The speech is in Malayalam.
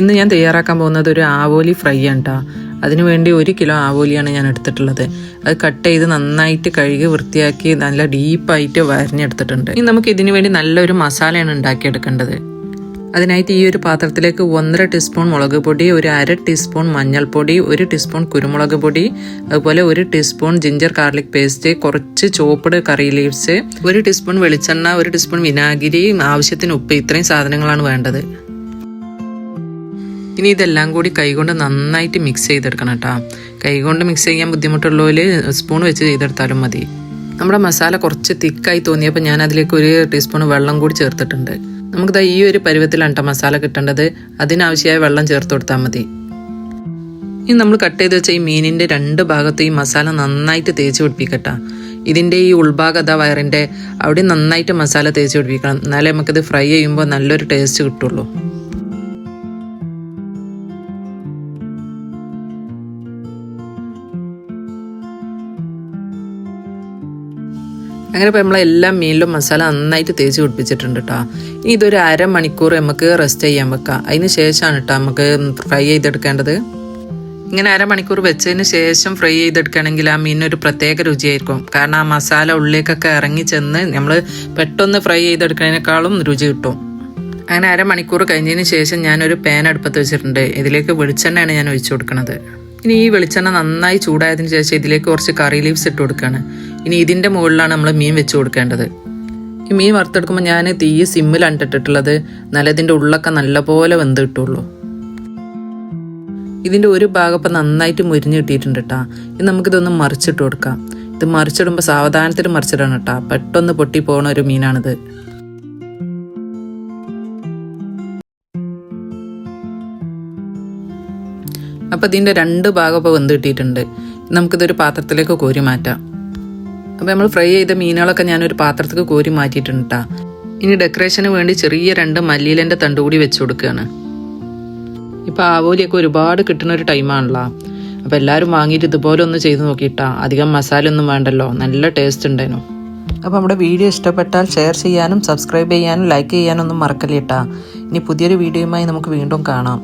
ഇന്ന് ഞാൻ തയ്യാറാക്കാൻ പോകുന്നത് ഒരു ആവോലി ഫ്രൈ ആണ് കേട്ടോ അതിനുവേണ്ടി ഒരു കിലോ ആവോലിയാണ് ഞാൻ എടുത്തിട്ടുള്ളത്. അത് കട്ട് ചെയ്ത് നന്നായിട്ട് കഴുകി വൃത്തിയാക്കി നല്ല ഡീപ്പായിട്ട് വരഞ്ഞെടുത്തിട്ടുണ്ട്. ഇനി നമുക്ക് ഇതിനു വേണ്ടി നല്ലൊരു മസാലയാണ് ഉണ്ടാക്കിയെടുക്കേണ്ടത്. അതിനായിട്ട് ഈ ഒരു പാത്രത്തിലേക്ക് ഒന്നര ടീസ്പൂൺ മുളക് പൊടി ഒരു അര ടീസ്പൂൺ മഞ്ഞൾപ്പൊടി ഒരു ടീസ്പൂൺ കുരുമുളക് പൊടി അതുപോലെ ഒരു ടീസ്പൂൺ ജിഞ്ചർ ഗാർലിക് പേസ്റ്റ് കുറച്ച് ചോപ്പഡ് കറി ലീവ്സ് ഒരു ടീസ്പൂൺ വെളിച്ചെണ്ണ ഒരു ടീസ്പൂൺ വിനാഗിരി ആവശ്യത്തിന് ഉപ്പ്. ഇത്രയും സാധനങ്ങളാണ് വേണ്ടത്. ഇനി ഇതെല്ലാം കൂടി കൈകൊണ്ട് നന്നായിട്ട് മിക്സ് ചെയ്തെടുക്കണം കേട്ടോ. കൈകൊണ്ട് മിക്സ് ചെയ്യാൻ ബുദ്ധിമുട്ടുള്ളവർ സ്പൂൺ വെച്ച് ചെയ്തെടുത്താലും മതി. നമ്മുടെ മസാല കുറച്ച് തിക്കായി തോന്നിയപ്പോൾ ഞാൻ അതിലേക്ക് ഒരു ടീസ്പൂൺ വെള്ളം കൂടി ചേർത്തിട്ടുണ്ട്. നമുക്ക് ഈ ഒരു പരുവത്തിലാണ് കേട്ടോ മസാല കിട്ടേണ്ടത്. അതിനാവശ്യമായ വെള്ളം ചേർത്ത് കൊടുത്താൽ മതി. ഇനി നമ്മൾ കട്ട് ചെയ്ത് വെച്ച ഈ മീനിന്റെ രണ്ട് ഭാഗത്തും ഈ മസാല നന്നായിട്ട് തേച്ച് പിടിപ്പിക്കട്ടെ. ഇതിന്റെ ഈ ഉൾഭാഗത വയറിന്റെ അവിടെ നന്നായിട്ട് മസാല തേച്ച് പിടിപ്പിക്കണം. എന്നാലേ നമുക്കിത് ഫ്രൈ ചെയ്യുമ്പോൾ നല്ലൊരു ടേസ്റ്റ് കിട്ടുള്ളൂ. അങ്ങനെ ഇപ്പോൾ നമ്മളെല്ലാം മീനിലും മസാല നന്നായിട്ട് തേച്ച് പിടിപ്പിച്ചിട്ടുണ്ട് കേട്ടോ ഇനി ഇതൊരു അരമണിക്കൂർ നമുക്ക് റെസ്റ്റ് ചെയ്യാൻ വെക്കാം. അതിന് ശേഷമാണ് കേട്ടോ നമുക്ക് ഫ്രൈ ചെയ്തെടുക്കേണ്ടത്. ഇങ്ങനെ അരമണിക്കൂർ വെച്ചതിന് ശേഷം ഫ്രൈ ചെയ്തെടുക്കുകയാണെങ്കിൽ ആ മീനിനൊരു പ്രത്യേക രുചിയായിരിക്കും. കാരണം ആ മസാല ഉള്ളിലേക്കൊക്കെ ഇറങ്ങി ചെന്ന് നമ്മൾ പെട്ടെന്ന് ഫ്രൈ ചെയ്തെടുക്കുന്നതിനേക്കാളും രുചി കിട്ടും. അങ്ങനെ അരമണിക്കൂർ കഴിഞ്ഞതിന് ശേഷം ഞാനൊരു പാൻ അടുപ്പത്ത് വെച്ചിട്ടുണ്ട്. ഇതിലേക്ക് വെളിച്ചെണ്ണയാണ് ഞാൻ ഒഴിച്ചു കൊടുക്കുന്നത് ഇനി ഈ വെളിച്ചെണ്ണ നന്നായി ചൂടായതിനു ശേഷം ഇതിലേക്ക് കുറച്ച് കറി ലീവ്സ് ഇട്ട് കൊടുക്കുകയാണ് ഇനി ഇതിന്റെ മുകളിലാണ് നമ്മൾ മീൻ വെച്ച് കൊടുക്കേണ്ടത്. ഈ മീൻ വറുത്തെടുക്കുമ്പോൾ ഞാൻ തീ സിമ്മിലാണ് ഇട്ടിട്ടുള്ളത്. നല്ല ഇതിന്റെ ഉള്ളൊക്കെ നല്ലപോലെ വെന്ത് കിട്ടുള്ളൂ. ഇതിന്റെ ഒരു ഭാഗം ഇപ്പം നന്നായിട്ട് മുരിഞ്ഞ് കിട്ടിയിട്ടുണ്ട് കേട്ടോ ഇനി നമുക്കിതൊന്ന് മറിച്ചിട്ട് കൊടുക്കാം. ഇത് മറിച്ചിടുമ്പോൾ സാവധാനത്തിൽ മറിച്ചിടണം കേട്ടോ പെട്ടെന്ന് പൊട്ടി പോകുന്ന ഒരു മീനാണിത്. അപ്പോൾ ഇതിന്റെ രണ്ട് ഭാഗം ഇപ്പോൾ വെന്ത് കിട്ടിയിട്ടുണ്ട്. നമുക്കിതൊരു പാത്രത്തിലേക്ക് കോരി മാറ്റാം. അപ്പോൾ നമ്മൾ ഫ്രൈ ചെയ്ത മീനുകളൊക്കെ ഞാനൊരു പാത്രത്തിലേക്ക് കോരി മാറ്റിയിട്ടുണ്ട് ഇനി ഡെക്കറേഷന് വേണ്ടി ചെറിയ രണ്ട് മല്ലിയിലന്റെ തണ്ട് കൂടി വെച്ച് കൊടുക്കുകയാണ് ഇപ്പോൾ ആവോലിയൊക്കെ ഒരുപാട് കിട്ടുന്ന ഒരു ടൈമാണല്ലോ അപ്പോൾ എല്ലാവരും വാങ്ങിയിട്ട് ഇതുപോലെ ഒന്ന് ചെയ്ത് നോക്കിയിട്ടാ അധികം മസാല ഒന്നും വേണ്ടല്ലോ. നല്ല ടേസ്റ്റ് ഉണ്ടായിരുന്നു അപ്പോൾ നമ്മുടെ വീഡിയോ ഇഷ്ടപ്പെട്ടാൽ ഷെയർ ചെയ്യാനും സബ്സ്ക്രൈബ് ചെയ്യാനും ലൈക്ക് ചെയ്യാനും ഒന്നും മറക്കല്ലേട്ടാ ഇനി പുതിയൊരു വീഡിയോയുമായി നമുക്ക് വീണ്ടും കാണാം.